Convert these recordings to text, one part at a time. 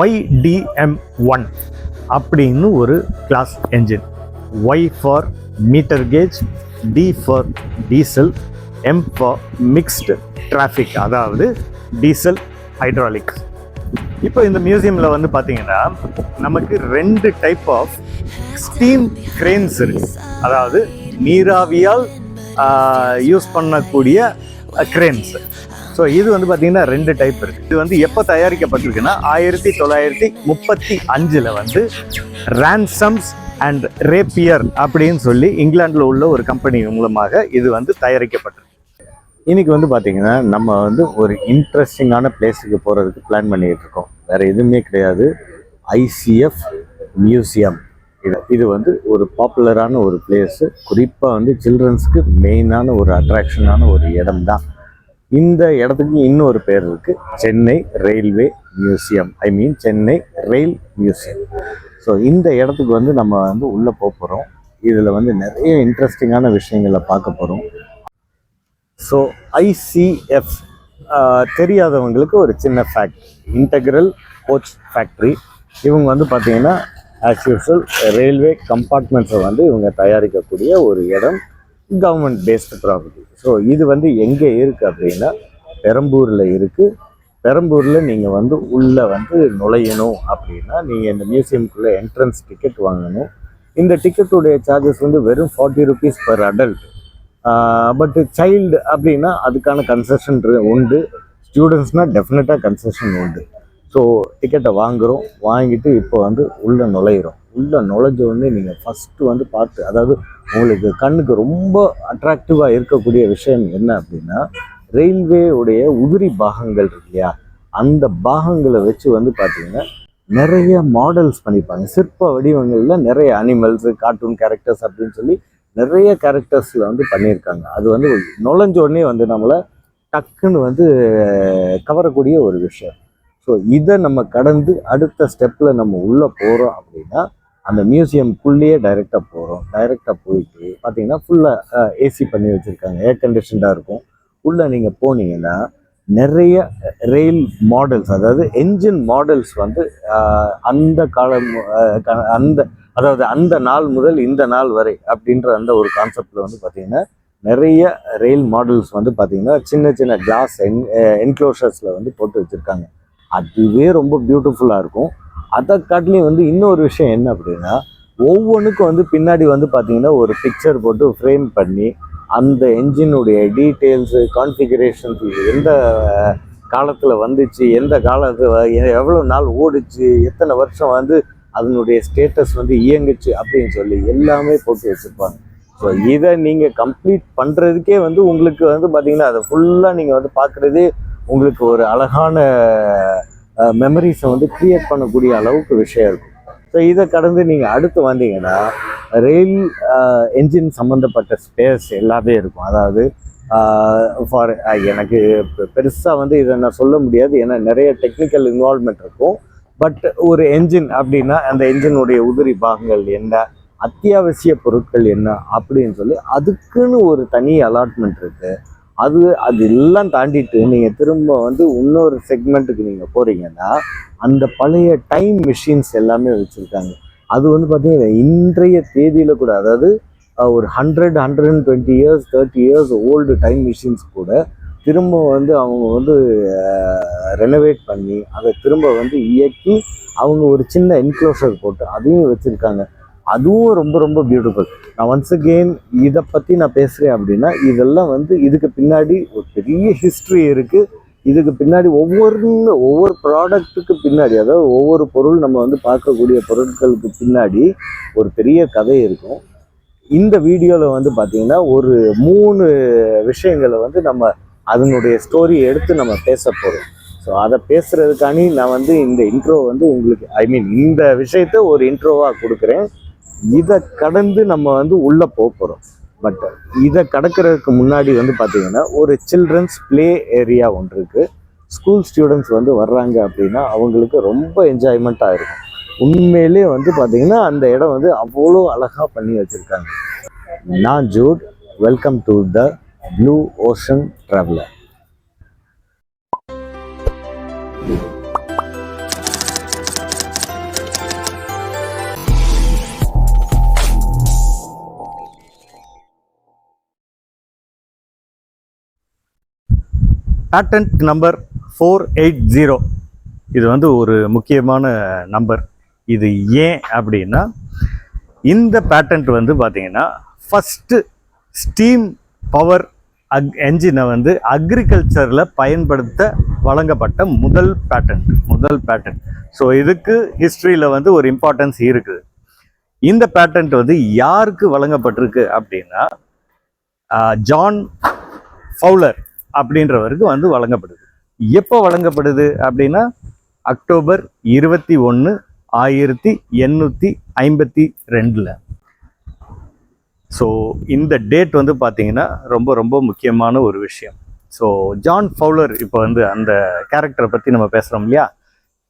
ஒய்டிஎம் one அப்படின்னு ஒரு class engine Y for metre gauge D for diesel M for mixed traffic அதாவது diesel hydraulic இப்போ இந்த மியூசியமில் வந்து பார்த்தீங்கன்னா நமக்கு ரெண்டு டைப் ஆஃப் ஸ்டீம் கிரெயின்ஸ் இருக்கு. அதாவது நீராவியால் யூஸ் பண்ணக்கூடிய கிரெயின்ஸ் ஸோ இது வந்து பார்த்தீங்கன்னா ரெண்டு டைப் இருக்குது இது வந்து எப்போ தயாரிக்கப்பட்டிருக்குன்னா ஆயிரத்தி தொள்ளாயிரத்தி முப்பத்தி அஞ்சில் வந்து ரேன்சம்ஸ் அண்ட் ரேப்பியர் அப்படின்னு சொல்லி இங்கிலாந்தில் உள்ள ஒரு கம்பெனி மூலமாக இது வந்து தயாரிக்கப்பட்டிருக்கு. இன்னைக்கு வந்து பார்த்தீங்கன்னா நம்ம வந்து ஒரு இன்ட்ரெஸ்டிங்கான பிளேஸுக்கு போகிறதுக்கு பிளான் பண்ணிகிட்டு இருக்கோம். வேறு எதுவுமே கிடையாது. ஐசிஎஃப் மியூசியம் இது இது வந்து ஒரு பாப்புலரான ஒரு பிளேஸு குறிப்பாக வந்து சில்ட்ரன்ஸுக்கு மெயினான ஒரு அட்ராக்ஷனான ஒரு இடம் தான் இந்த இடத்துக்கு இன்னொரு பேர் இருக்கு. Chennai railway museum. I mean Chennai rail museum. So இந்த இடத்துக்கு வந்து நம்ம வந்து உள்ளே போக போகிறோம் இதில் வந்து நிறைய இன்ட்ரெஸ்டிங்கான விஷயங்களை பார்க்க போகிறோம் ஸோ ஐசிஎஃப் தெரியாதவங்களுக்கு ஒரு சின்ன ஃபேக்ட் இன்டகிரல் கோச் ஃபேக்ட்ரி இவங்க வந்து பார்த்திங்கன்னா ஆஸ் யூஸ்வல் ரயில்வே கம்பார்ட்மெண்ட்ஸை வந்து இவங்க தயாரிக்கக்கூடிய ஒரு இடம். கவர்மெண்ட் பேஸ்டு ப்ராப்பர்ட்டி ஸோ இது வந்து எங்கே இருக்குது அப்படின்னா பெரம்பூரில் இருக்குது பெரம்பூரில் நீங்கள் வந்து உள்ளே வந்து நுழையணும் அப்படின்னா நீங்கள் இந்த மியூசியம்குள்ளே என்ட்ரன்ஸ் டிக்கெட் வாங்கணும். இந்த டிக்கெட்டுடைய சார்ஜஸ் வந்து வெறும் forty rupees per adult but child அப்படின்னா அதுக்கான கன்செஷன் உண்டு. ஸ்டூடெண்ட்ஸ்னால் டெஃபினட்டாக கன்செஷன் உண்டு. ஸோ டிக்கெட்டை வாங்குகிறோம் வாங்கிட்டு இப்போ வந்து உள்ளே நுழையிறோம். உள்ளே நுழைஞ்ச உடனே நீங்கள் ஃபஸ்ட்டு வந்து பார்த்து அதாவது உங்களுக்கு கண்ணுக்கு ரொம்ப அட்ராக்டிவாக இருக்கக்கூடிய விஷயம் என்ன அப்படின்னா ரயில்வே உடைய உதிரி பாகங்கள் இருக்கு இல்லையா? அந்த பாகங்களை வச்சு வந்து பார்த்தீங்கன்னா நிறைய மாடல்ஸ் பண்ணிப்பாங்க. சிற்ப வடிவங்களில் நிறைய அனிமல்ஸு கார்ட்டூன் கேரக்டர்ஸ் அப்படின்னு சொல்லி நிறைய கேரக்டர்ஸில் வந்து பண்ணியிருக்காங்க. அது வந்து நுழைஞ்ச உடனே வந்து நம்மளை டக்குன்னு வந்து கவரக்கூடிய ஒரு விஷயம். ஸோ இதை நம்ம கடந்து அடுத்த ஸ்டெப்பில் நம்ம உள்ளே போகிறோம் அப்படின்னா அந்த மியூசியம்குள்ளேயே டைரெக்டாக போகிறோம் டைரெக்டாக போயிட்டு பார்த்தீங்கன்னா ஃபுல்லாக ஏசி பண்ணி வச்சுருக்காங்க. ஏர் கண்டிஷன்டாக இருக்கும். உள்ளே நீங்கள் போனீங்கன்னா நிறைய ரெயில் மாடல்ஸ் அதாவது என்ஜின் மாடல்ஸ் வந்து அந்த காலம் க- அந்த அதாவது அந்த நாள் முதல் இந்த நாள் வரை அப்படின்ற அந்த ஒரு கான்செப்டில் வந்து பார்த்தீங்கன்னா நிறைய ரெயில் மாடல்ஸ் வந்து பார்த்தீங்கன்னா சின்ன சின்ன கிளாஸ் என் என்க்ளோஷர்ஸில் வந்து போட்டு வச்சுருக்காங்க. அதுவே ரொம்ப பியூட்டிஃபுல்லாக இருக்கும். அதை காட்டிலையும் வந்து இன்னொரு விஷயம் என்ன அப்படின்னா ஒவ்வொன்றுக்கும் வந்து பின்னாடி வந்து பார்த்தீங்கன்னா ஒரு பிக்சர் போட்டு ஃப்ரேம் பண்ணி அந்த என்ஜினுடைய டீட்டெயில்ஸு கான்ஃபிகரேஷன்ஸ் எந்த காலத்தில் வந்துச்சு எந்த காலத்தில் எவ்வளோ நாள் ஓடிச்சு எத்தனை வருஷம் வந்து அதனுடைய ஸ்டேட்டஸ் வந்து இயங்குச்சு அப்படின்னு சொல்லி எல்லாமே போட்டு வச்சுருப்பாங்க. ஸோ இதை நீங்கள் கம்ப்ளீட் பண்ணுறதுக்கே வந்து உங்களுக்கு வந்து பார்த்திங்கன்னா அதை ஃபுல்லாக நீங்கள் வந்து பார்க்குறதே உங்களுக்கு ஒரு அழகான மெமரிஸை வந்து க்ரியேட் பண்ணக்கூடிய அளவுக்கு விஷயம் இருக்கும். ஸோ இதை கடந்து நீங்கள் அடுத்து வந்தீங்கன்னா ரயில் என்ஜின் சம்மந்தப்பட்ட ஸ்பேஸ் எல்லாமே இருக்கும். அதாவது ஃபார் எனக்கு பெருசாக வந்து இதை நான் சொல்ல முடியாது. ஏன்னா நிறைய டெக்னிக்கல் இன்வால்மெண்ட் இருக்கும். பட் ஒரு என்ஜின் அப்படின்னா அந்த என்ஜினுடைய உதிரி பாகங்கள் என்ன அத்தியாவசிய பொருட்கள் என்ன அப்படின்னு சொல்லி அதுக்குன்னு ஒரு தனி அலாட்மெண்ட் இருக்குது அது அது எல்லாம் தாண்டிட்டு நீங்கள் திரும்ப வந்து இன்னொரு செக்மெண்ட்டுக்கு நீங்கள் போறீங்கன்னா அந்த பழைய டைம் மிஷின்ஸ் எல்லாமே வச்சுருக்காங்க. அது வந்து பார்த்தீங்கன்னா இன்றைய தேதியில் கூட அதாவது ஒரு hundred hundred and twenty years thirty years old time machines கூட திரும்ப வந்து அவங்க வந்து ரெனோவேட் பண்ணி அதை திரும்ப வந்து இயக்கி அவங்க ஒரு சின்ன என்க்ளோஷர் போட்டு அதையும் வச்சுருக்காங்க. அதுவும் ரொம்ப ரொம்ப பியூட்டிஃபுல் நான் ஒன்ஸ் அகெயின் இதை பற்றி நான் பேசுகிறேன் அப்படின்னா இதெல்லாம் வந்து இதுக்கு பின்னாடி ஒரு பெரிய ஹிஸ்ட்ரி இருக்குது இதுக்கு பின்னாடி ஒவ்வொரு ஒவ்வொரு ப்ராடக்ட்டுக்கு பின்னாடி அதாவது ஒவ்வொரு பொருள் நம்ம வந்து பார்க்கக்கூடிய பொருட்களுக்கு பின்னாடி ஒரு பெரிய கதை இருக்கும். இந்த வீடியோவில் வந்து பார்த்திங்கன்னா ஒரு மூணு விஷயங்களை வந்து நம்ம அதனுடைய ஸ்டோரி எடுத்து நம்ம பேச போகிறோம் ஸோ அதை பேசுகிறதுக்காண்டி நான் வந்து இந்த இன்ட்ரோ வந்து உங்களுக்கு ஐ மீன் இந்த விஷயத்த ஒரு இன்ட்ரோவாக கொடுக்குறேன். இதை கடந்து நம்ம வந்து உள்ளே போக போகிறோம் பட் இதை கடக்கிறதுக்கு முன்னாடி வந்து பார்த்தீங்கன்னா ஒரு சில்ட்ரன்ஸ் ப்ளே ஏரியா ஒன்று இருக்குது ஸ்கூல் ஸ்டூடெண்ட்ஸ் வந்து வர்றாங்க அப்படின்னா அவங்களுக்கு ரொம்ப என்ஜாய்மெண்ட்டாக இருக்கும். உண்மையிலே வந்து பார்த்தீங்கன்னா அந்த இடம் வந்து அவ்வளோ அழகாக பண்ணி வச்சுருக்காங்க. நான் Jude welcome to the Blue Ocean Traveller patent number four eight zero இது வந்து ஒரு முக்கியமான நம்பர் இது ஏன் அப்படின்னா இந்த பேட்டன்ட் வந்து பார்த்திங்கன்னா ஃபஸ்ட்டு ஸ்டீம் பவர் அக் என்ஜினை வந்து அக்ரிகல்ச்சரில் பயன்படுத்த வழங்கப்பட்ட முதல் பேட்டன்ட் முதல் பேட்டன்ட் ஸோ இதுக்கு ஹிஸ்ட்ரியில் வந்து ஒரு இம்பார்ட்டன்ஸ் இருக்குது. இந்த பேட்டன்ட் வந்து யாருக்கு வழங்கப்பட்டிருக்கு அப்படின்னா ஜான் ஃபவுலர் அப்படின்றவருக்கு வந்து வழங்கப்படுது. எப்போ வழங்கப்படுது அப்படின்னா அக்டோபர் இருபத்தி ஒன்று ஆயிரத்தி எண்ணூற்றி ஐம்பத்தி ரெண்டில். ஸோ இந்த டேட் வந்து பார்த்தீங்கன்னா ரொம்ப ரொம்ப முக்கியமான ஒரு விஷயம். ஸோ ஜான் ஃபவுலர் இப்போ வந்து அந்த கேரக்டரை பற்றி நம்ம பேசுகிறோம் இல்லையா?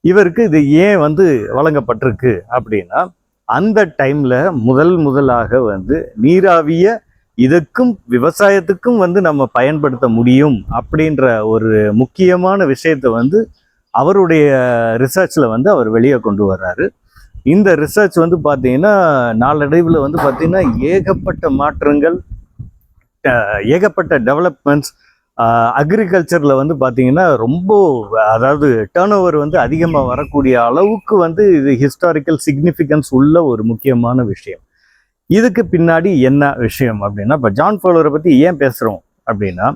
இவருக்கு இது ஏன் வந்து வழங்கப்பட்டிருக்கு அப்படின்னா அந்த டைமில் முதல் முதலாக வந்து நீராவிய இதுக்கும் விவசாயத்துக்கும் வந்து நம்ம பயன்படுத்த முடியும் அப்படின்ற ஒரு முக்கியமான விஷயத்தை வந்து அவருடைய ரிசர்ச்சில் வந்து அவர் வெளியே கொண்டு வர்றாரு. இந்த ரிசர்ச் வந்து பார்த்தீங்கன்னா நாளடைவில் வந்து பார்த்தீங்கன்னா ஏகப்பட்ட மாற்றங்கள் ஏகப்பட்ட டெவலப்மெண்ட்ஸ் அக்ரிகல்ச்சரில் வந்து பார்த்தீங்கன்னா ரொம்ப அதாவது டேர்ன் ஓவர் வந்து அதிகமாக வரக்கூடிய அளவுக்கு வந்து இது ஹிஸ்டாரிக்கல் சிக்னிஃபிகன்ஸ் உள்ள ஒரு முக்கியமான விஷயம். இதுக்கு பின்னாடி என்ன விஷயம் அப்படின்னா இப்போ ஜான் ஃபாலோரை பற்றி ஏன் பேசுகிறோம் அப்படின்னா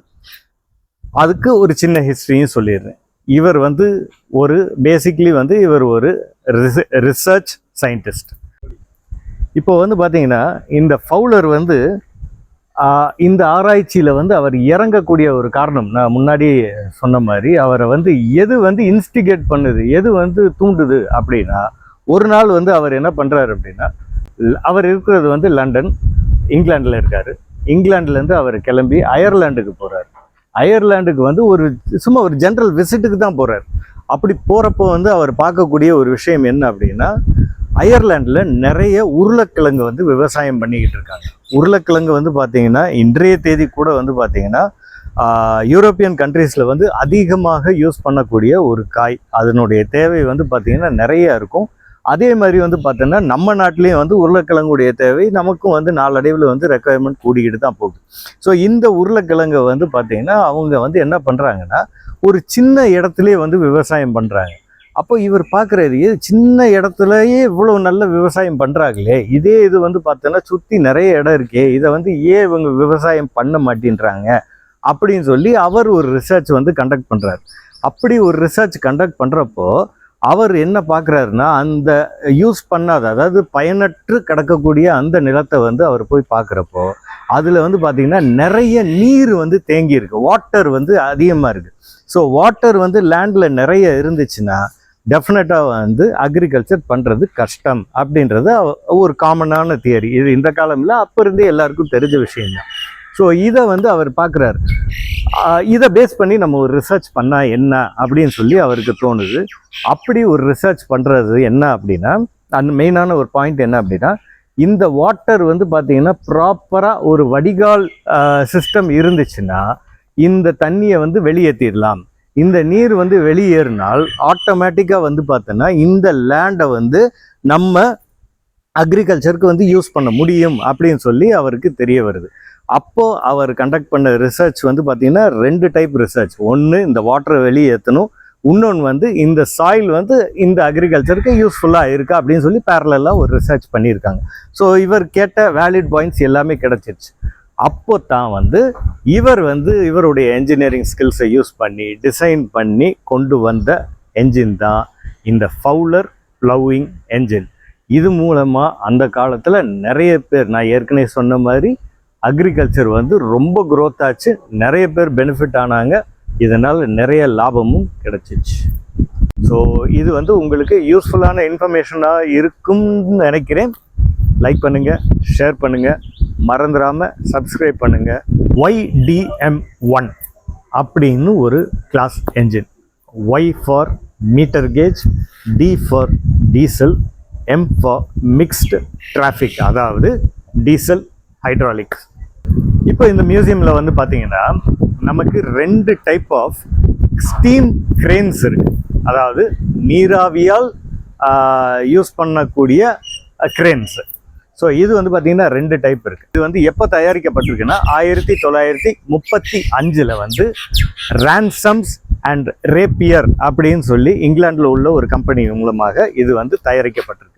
அதுக்கு ஒரு சின்ன ஹிஸ்ட்ரியும் சொல்லிடுறேன். இவர் வந்து ஒரு பேசிக்லி வந்து இவர் ஒரு ரிசர்ச் சயின்டிஸ்ட் இப்போ வந்து பார்த்தீங்கன்னா இந்த ஃபவுலர் வந்து இந்த ஆராய்ச்சியில் வந்து அவர் இறங்கக்கூடிய ஒரு காரணம் நான் முன்னாடி சொன்ன மாதிரி அவரை வந்து எது வந்து இன்ஸ்டிகேட் பண்ணுது எது வந்து தூண்டுது அப்படின்னா ஒரு நாள் வந்து அவர் என்ன பண்ணுறாரு அப்படின்னா அவர் இருக்கிறது வந்து லண்டன். இங்கிலாண்டில் இருக்கார். இங்கிலாந்துலேருந்து அவர் கிளம்பி அயர்லாண்டுக்கு போகிறார் அயர்லாண்டுக்கு வந்து ஒரு சும்மா ஒரு ஜென்ரல் விசிட்டுக்கு தான் போகிறார் அப்படி போகிறப்போ வந்து அவர் பார்க்கக்கூடிய ஒரு விஷயம் என்ன அப்படின்னா அயர்லாண்டில் நிறைய உருளைக்கிழங்கு வந்து விவசாயம் பண்ணிக்கிட்டு இருக்காங்க. உருளைக்கிழங்கு வந்து பார்த்திங்கன்னா இன்றைய தேதி கூட வந்து பார்த்தீங்கன்னா யூரோப்பியன் கண்ட்ரீஸில் வந்து அதிகமாக யூஸ் பண்ணக்கூடிய ஒரு காய். அதனுடைய தேவை வந்து பார்த்திங்கன்னா நிறையா இருக்கும். அதே மாதிரி வந்து பார்த்தோன்னா நம்ம நாட்டிலையும் வந்து உருளைக்கிழங்குடைய தேவை நமக்கும் வந்து நாளடைவில் வந்து ரெக்குவயர்மெண்ட் கூடிக்கிட்டு தான் போகுது. ஸோ இந்த உருளைக்கிழங்கை வந்து பார்த்தீங்கன்னா அவங்க வந்து என்ன பண்ணுறாங்கன்னா ஒரு சின்ன இடத்துலேயே வந்து விவசாயம் பண்ணுறாங்க அப்போ இவர் பார்க்குறாரு சின்ன இடத்துலயே இவ்வளோ நல்ல விவசாயம் பண்ணுறாங்களே இதே இது வந்து பார்த்தோன்னா சுற்றி நிறைய இடம் இருக்கே இதை வந்து ஏன் இவங்க விவசாயம் பண்ண மாட்டேன்றாங்க? அப்படின்னு சொல்லி அவர் ஒரு ரிசர்ச் வந்து கண்டக்ட் பண்ணுறாரு அப்படி ஒரு ரிசர்ச் கண்டக்ட் பண்ணுறப்போ அவர் என்ன பார்க்குறாருன்னா அந்த யூஸ் பண்ணாத அதாவது பயனற்று கிடக்கக்கூடிய அந்த நிலத்தை வந்து அவர் போய் பார்க்குறப்போ அதில் வந்து பார்த்திங்கன்னா நிறைய நீர் வந்து தேங்கி இருக்கு. வாட்டர் வந்து அதிகமாக இருக்குது ஸோ வாட்டர் வந்து லேண்டில் நிறைய இருந்துச்சுன்னா டெஃபினட்டாக வந்து அக்ரிகல்ச்சர் பண்ணுறது கஷ்டம் அப்படின்றது ஒரு காமனான தியரி இது இந்த காலமில் அப்போ இருந்தே எல்லாருக்கும் தெரிஞ்ச விஷயம்தான். ஸோ இதை வந்து அவர் பார்க்குறாரு. இதை பேஸ் பண்ணி நம்ம ஒரு ரிசர்ச் பண்ணால் என்ன அப்படின்னு சொல்லி அவருக்கு தோணுது. அப்படி ஒரு ரிசர்ச் பண்ணுறது என்ன அப்படின்னா அந்த மெயினான ஒரு பாயிண்ட் என்ன அப்படின்னா இந்த வாட்டர் வந்து பார்த்தீங்கன்னா ப்ராப்பராக ஒரு வடிகால் சிஸ்டம் இருந்துச்சுன்னா இந்த தண்ணியை வந்து வெளியேற்றிடலாம் இந்த நீர் வந்து வெளியேறினால் ஆட்டோமேட்டிக்காக வந்து பார்த்தோன்னா இந்த லேண்டை வந்து நம்ம அக்ரிகல்ச்சருக்கு வந்து யூஸ் பண்ண முடியும் அப்படின்னு சொல்லி அவருக்கு தெரிய வருது. அப்போது அவர் கண்டக்ட் பண்ண ரிசர்ச் வந்து பார்த்திங்கன்னா ரெண்டு டைப் ரிசர்ச் ஒன்று இந்த வாட்டரை வெளியேற்றணும் இன்னொன்று வந்து இந்த சாயில் வந்து இந்த அக்ரிகல்ச்சருக்கு யூஸ்ஃபுல்லாக இருக்கா அப்படின்னு சொல்லி பேரலாக ஒரு ரிசர்ச் பண்ணியிருக்காங்க. ஸோ இவர் கேட்ட வேலிட் பாயிண்ட்ஸ் எல்லாமே கிடச்சிருச்சு. அப்போ தான் வந்து இவர் வந்து இவருடைய என்ஜினியரிங் ஸ்கில்ஸை யூஸ் பண்ணி டிசைன் பண்ணி கொண்டு வந்த என்ஜின் தான் இந்த ஃபவுலர் ப்ளவிங் என்ஜின் இது மூலமாக அந்த காலத்தில் நிறைய பேர் நான் ஏற்கனவே சொன்ன மாதிரி அக்ரிகல்ச்சர் வந்து ரொம்ப க்ரோத் ஆச்சு. நிறைய பேர் பெனிஃபிட் ஆனாங்க. இதனால் நிறைய லாபமும் கிடச்சிச்சு. ஸோ இது வந்து உங்களுக்கு யூஸ்ஃபுல்லான இன்ஃபர்மேஷனாக இருக்கும்னு நினைக்கிறேன். லைக் பண்ணுங்கள் ஷேர் பண்ணுங்கள் மறந்துடாமல் சப்ஸ்கிரைப் பண்ணுங்கள் ஒய்டிஎம் ஒன் அப்படின்னு ஒரு class engine Y for metre gauge D for diesel M for mixed traffic அதாவது டீசல் ஹைட்ராலிக்ஸ் இப்போ இந்த மியூசியமில் வந்து பார்த்தீங்கன்னா நமக்கு ரெண்டு டைப் ஆஃப் ஸ்டீம் கிரேன்ஸ் இருக்கு. அதாவது நீராவியால் யூஸ் பண்ணக்கூடிய கிரேன்ஸ் ஸோ இது வந்து பார்த்தீங்கன்னா ரெண்டு டைப் இருக்குது இது வந்து எப்போ தயாரிக்கப்பட்டிருக்குன்னா ஆயிரத்தி தொள்ளாயிரத்தி முப்பத்தி அஞ்சில் வந்து ரான்சம்ஸ் அண்ட் ரேப்பியர் அப்படின்னு சொல்லி இங்கிலாந்தில் உள்ள ஒரு கம்பெனி மூலமாக இது வந்து தயாரிக்கப்பட்டிருக்கு.